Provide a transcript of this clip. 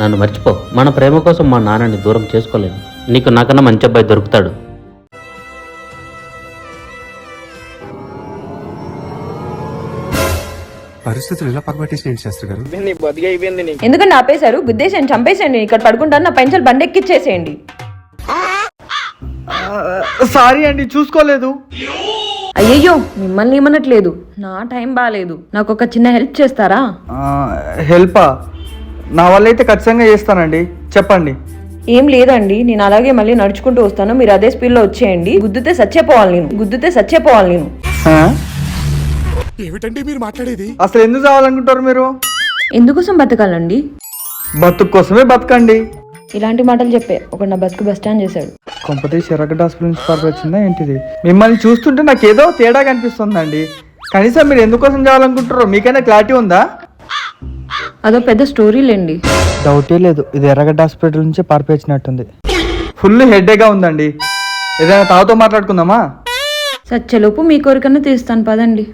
నన్ను మర్చిపో. మన ప్రేమ కోసం మా నాన్నని దూరం చేసుకోలేను. నీకు నాకన్నా మంచి అబ్బాయి దొరుకుతాడు. పరిస్థితులు ఇలా పగబట్టేసినాయండి శాస్త్రి గారు? ఎందుకంటే ఆపేశారు? గుద్దేసేయండి చంపేసేయండి ఇక్కడ పడుకుంటాను నా పెన్షన్ బండి ఎక్కిచ్చేసేయండి. సారీ అండి చూసుకోలేదు. అయ్యయ్యో మిమ్మల్ని ఏమనట్లేదు. నా టైం బాగాలేదు నాకు ఒక చిన్న హెల్ప్ చేస్తారా? హెల్పా? నా వల్ల అయితే ఖచ్చితంగా చేస్తానండి. చెప్పండి. ఏం లేదండి. నేను అలాగే మళ్ళీ నడుచుకుంటూ వస్తాను. మీరు అదే స్పీడ్లో వచ్చేయండి. గుద్దితే సచ్చేపోవాలి నేను. గుద్దితే సచ్చేపోవాలి నేను. ఆ? ఏమిటండి మీరు మాట్లాడేది? అసలు ఎందుకు కావాలనుకుంటారు మీరు? ఎందుకోసం బతకాలండి? బతుకు కోసమే బతకండి. ఇలాంటి మాటలు చెప్పే ఒక నా బతుకు బస్ స్టాండ్ చేశాడు. కొంపతి చెరగడ్డ హాస్పిటల్ నుంచి పార్క్ వచ్చిందా ఏంటిది? మిమ్మల్ని చూస్తుంటే నాకు ఏదో తేడా కనిపిస్తుందండి కనీసం మీరు ఎందుకోసం చేయాలనుకుంటారో మీకైనా క్లారిటీ ఉందా? అదో పెద్ద స్టోరీ లేండి. డౌటే లేదు. ఇది ఎర్రగడ్డ హాస్పిటల్ నుంచి పారిపోయినట్టుంది ఫుల్ హెడ్ఏగా ఉందండి. ఏదైనా తావుతో మాట్లాడుకుందామా సచ్చేలోపు మీ కోరికన్నా తీస్తాను. పదండి.